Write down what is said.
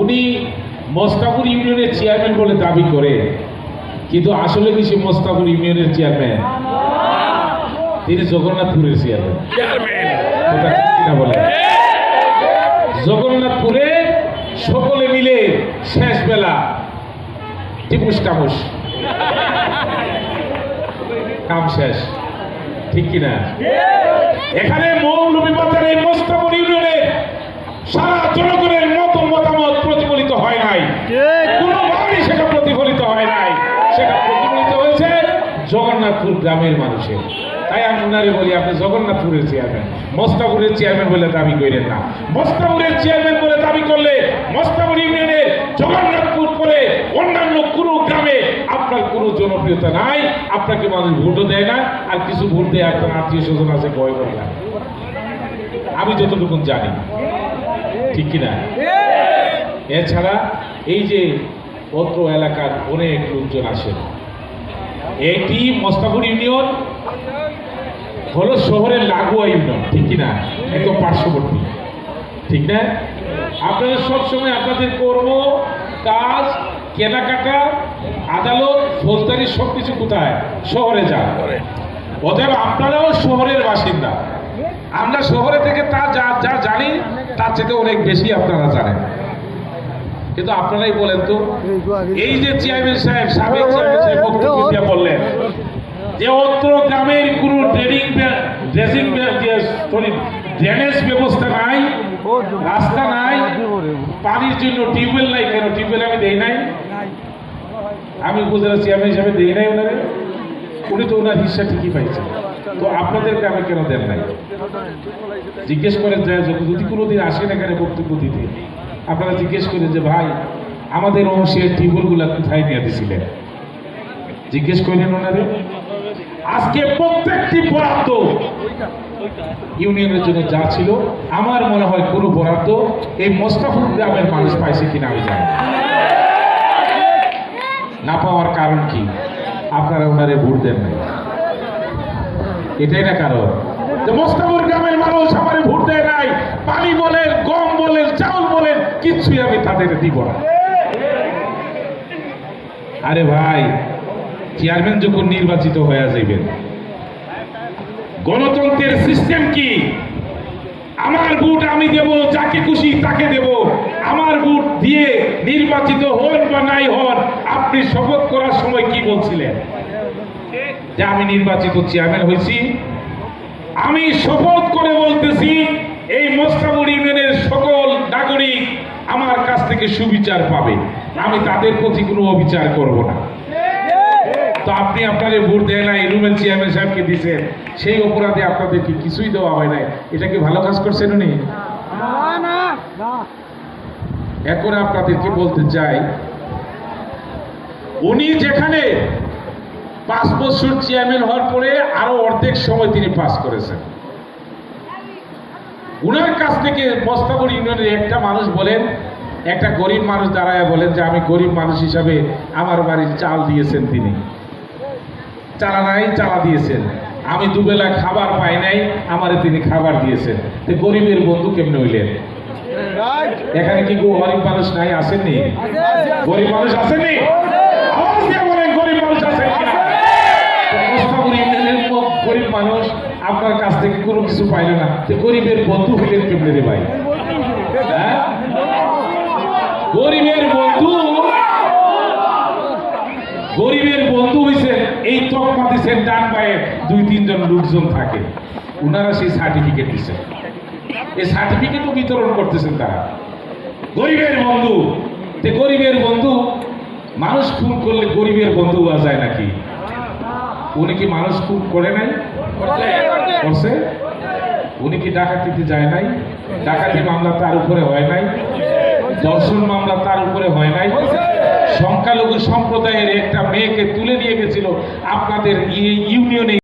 উনি মোস্তাপুর ইউনিয়নের চেয়ারম্যান বলে দাবি করে কিন্তু আসলে কি সে মোস্তাপুর ইউনিয়নের চেয়ারম্যান? তিনি জগন্নাথপুরের চেয়ারম্যান। বলে। জগন্নাথপুরে সকলে মিলে শেষ বেলা টিপুস। টামুস কাম শেষ। ঠিক কিনা? এখানে মৌলভীবাজার এই মোস্তাপুর ইউনিয়নে সারা জনগণের মত মতামত প্রতিফলিত হয় নাই কোনোভাবেই সেটা প্রতিফলিত হয় নাই সেটা প্রতিফলিত হয়েছে জগন্নাথপুর গ্রামের মানুষের। তাই আমি ওনারে বলি আপনি জগন্নাথপুরের চেয়ারম্যান মোস্তাপুরের চেয়ারম্যান বলে দাবি করেন না। মোস্তাপুরের চেয়ারম্যান বলে দাবি করলে মোস্তাপুর ইউনিয়নের জগন্নাথপুর করে অন্যান্য কোনো গ্রামে আপনার কোনো জনপ্রিয়তা নাই আপনাকে মানুষ ভোটও দেয় না আর কিছু ভোট দেয় আপনার আত্মীয় স্বজন আছে ভয় করে না। আমি যতটুকু জানি ঠিক কিনা? এছাড়া এই যে অত্র এলাকার অনেক লোকজন আসেন এটি মস্তাপুর ইউনিয়ন হলো শহরের লাগোয়া ইউনিয়ন ঠিক কিনা? একদম পার্শ্ববর্তী ঠিক না? আপনারা সবসময় আপনাদের কর্ম কাজ কেনাকাটা আদালত ফৌজদারি সব কিছু কোথায়? শহরে যান। অতএব আপনারাও শহরের বাসিন্দা। আমরা শহরে থেকে তা যা যা জানি তার চেয়ে অনেক বেশি আপনারা জানেন। কিন্তু আপনারাই বলেন তো এই যে চেয়ারম্যান সাহেব সাবেক চেয়ারম্যান সাহেব বক্তব্য দিয়ে বললেন যে অত্র গ্রামের কোনো ড্রেনিং ড্রেসিং ড্রেনেজ ব্যবস্থা নাই, রাস্তা নাই, পানির জন্য টিউবওয়েল নাই, কেন টিউবওয়েল আমি দেই নাই? আমি উপজেলা চেয়ারম্যান হিসাবে দেই নাই ওনারে। উনি তো ওনার হিসা ঠিকই পাইছেন। তো আপনাদেরকে আমি কেন দেন নাই? জিজ্ঞেস করেন, যে যদি কোনোদিন আসেন এখানে বক্তব্য দিতে। আপনারা জিজ্ঞেস করেন যে, ভাই, আমাদের অংশের টিউবওয়েলগুলো কোথায় নিয়ে দিছিলেন? জিজ্ঞেস করেন ওনারে। আজকে প্রত্যেকটি বরাদ্দ ইউনিয়নের জন্য যা ছিল, আমার মনে হয় কোনো বরাদ্দ এই মোস্তাফুর গ্রামের মানুষ পাইছে কিনা আমি জানি না। পাওয়ার কারণ কি? আপনারা ওনারে ভোট দেন নাই। এটাই না কারণ। মোস্তাফুর গ্রামের মানুষ আমার ভোট দেয় নাই, পানি বলেন, গম বলেন, চাউল বলেন কিচ্ছুই আমি তাদের দিব না। আরে ভাই, চেয়ারম্যান যখন নির্বাচিত হয়ে যাইবেন গণতন্ত্রের সিস্টেম কি? আমার ভোট আমি দেব, যাকে খুশি তাকে দেব। আমার ভোট দিয়ে নির্বাচিত হন বা নাই হন, আপনি শপথ করার সময় কি বলছিলেন? যে আমি নির্বাচিত চেয়ারম্যান হয়েছি। আমি শপথ করে বলতেছি, এই মোস্তাবুর ইউনিয়নের সকল নাগরিক আমার কাছ থেকে সুবিচার পাবে। আমি তাদের প্রতি কোনো অবিচার করব না। তো আপনি আপনার ভোট দেয় না রুমের চেয়ারম্যান সাহেবকে দিচ্ছেন সেই অপরাধে আপনাদেরকে কিছুই দেওয়া হয় নাই। এটা কি ভালো কাজ করছেন উনি? এখন আপনাদেরকে বলতে চাই, উনি যেখানে পাঁচ বছর চেয়ারম্যান হওয়ার পরে আরও অর্ধেক সময় তিনি পাস করেছেন। উনার কাছ থেকে মস্তাবর ইউনিয়নের একটা মানুষ বলেন, একটা গরিব মানুষ দাঁড়ায় বলেন যে, আমি গরিব মানুষ হিসাবে আমার বাড়ির চাল দিয়েছেন তিনি। চালা নাই, চালা দিয়েছেন। আমি দুবেলা খাবার পাই নাই, আমারে তিনি খাবার দিয়েছেন। তো গরিবের বন্ধু কেমনে হইলেন? এখানে কি গরিব মানুষ নাই, আসেননি? গরিব মানুষ আসেননি? আপনার কাছ থেকে কোনো কিছু পাইল না। গরিবের বন্ধু হইলেন কেমনে রে ভাই? হ্যাঁ? গরিবের বন্ধু গরিবের এই তকমা দিচ্ছেন ডান পায়ে দুই, তিনজন লোকজন থাকে। ওনারা সেই সার্টিফিকেট দিচ্ছেন এই সার্টিফিকেটও বিতরণ করতেছেন তারা। গরিবের বন্ধু। তে গরিবের বন্ধু, মানুষ খুন করলে গরিবের বন্ধু হওয়া যায় নাকি? উনি কি মানুষ খুন করে নাই? করছে। উনি কি ডাকাতিতে যায় নাই? ডাকাতি মামলা তার উপরে হয় নাই? দর্শন মামলা তার উপরে হয় নাই। সংখ্যালঘু সম্প্রদায়ের একটা মেয়েকে তুলে নিয়ে গেছিল। আপনাদের ইউনিয়নে